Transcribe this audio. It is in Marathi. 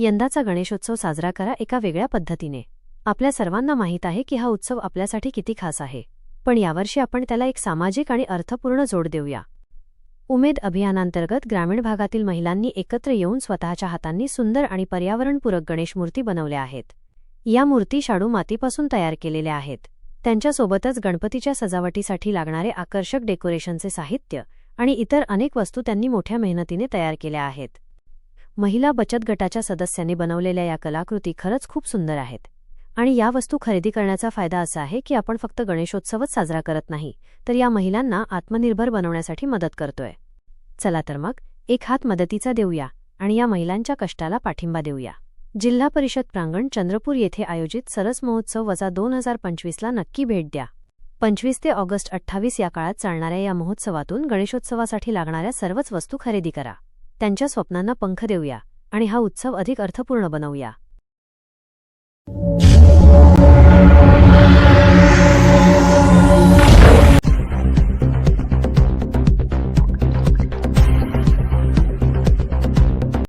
यंदाचा गणेशोत्सव साजरा करा एका वेगळ्या पद्धतीने. आपल्या सर्वांना माहीत आहे की हा उत्सव आपल्यासाठी किती खास आहे. पण यावर्षी आपण त्याला एक सामाजिक आणि अर्थपूर्ण जोड देऊया. उमेद अभियानांतर्गत ग्रामीण भागातील महिलांनी एकत्र येऊन स्वतःच्या हातांनी सुंदर आणि पर्यावरणपूरक गणेश मूर्ती बनवल्या आहेत. या मूर्ती शाडू मातीपासून तयार केलेल्या आहेत. त्यांच्यासोबतच गणपतीच्या सजावटीसाठी लागणारे आकर्षक डेकोरेशनचे साहित्य आणि इतर अनेक वस्तू त्यांनी मोठ्या मेहनतीने तयार केल्या आहेत. महिला बचत गटाच्या सदस्यांनी बनवलेल्या या कलाकृती खरंच खूप सुंदर आहेत. आणि या वस्तू खरेदी करण्याचा फायदा असा आहे की आपण फक्त गणेशोत्सवच साजरा करत नाही तर या महिलांना आत्मनिर्भर बनवण्यासाठी मदत करतोय. चला तर मग एक हात मदतीचा देऊया आणि या महिलांच्या कष्टाला पाठिंबा देऊया. जिल्हा परिषद प्रांगण चंद्रपूर येथे आयोजित सरस महोत्सव वजा दोन हजार पंचवीसला नक्की भेट द्या. पंचवीस ते ऑगस्ट अठ्ठावीस या काळात चालणाऱ्या या महोत्सवातून गणेशोत्सवासाठी लागणाऱ्या सर्वच वस्तू खरेदी करा. त्यांच्या स्वप्नांना पंख देऊया आणि हा उत्सव अधिक अर्थपूर्ण बनवूया.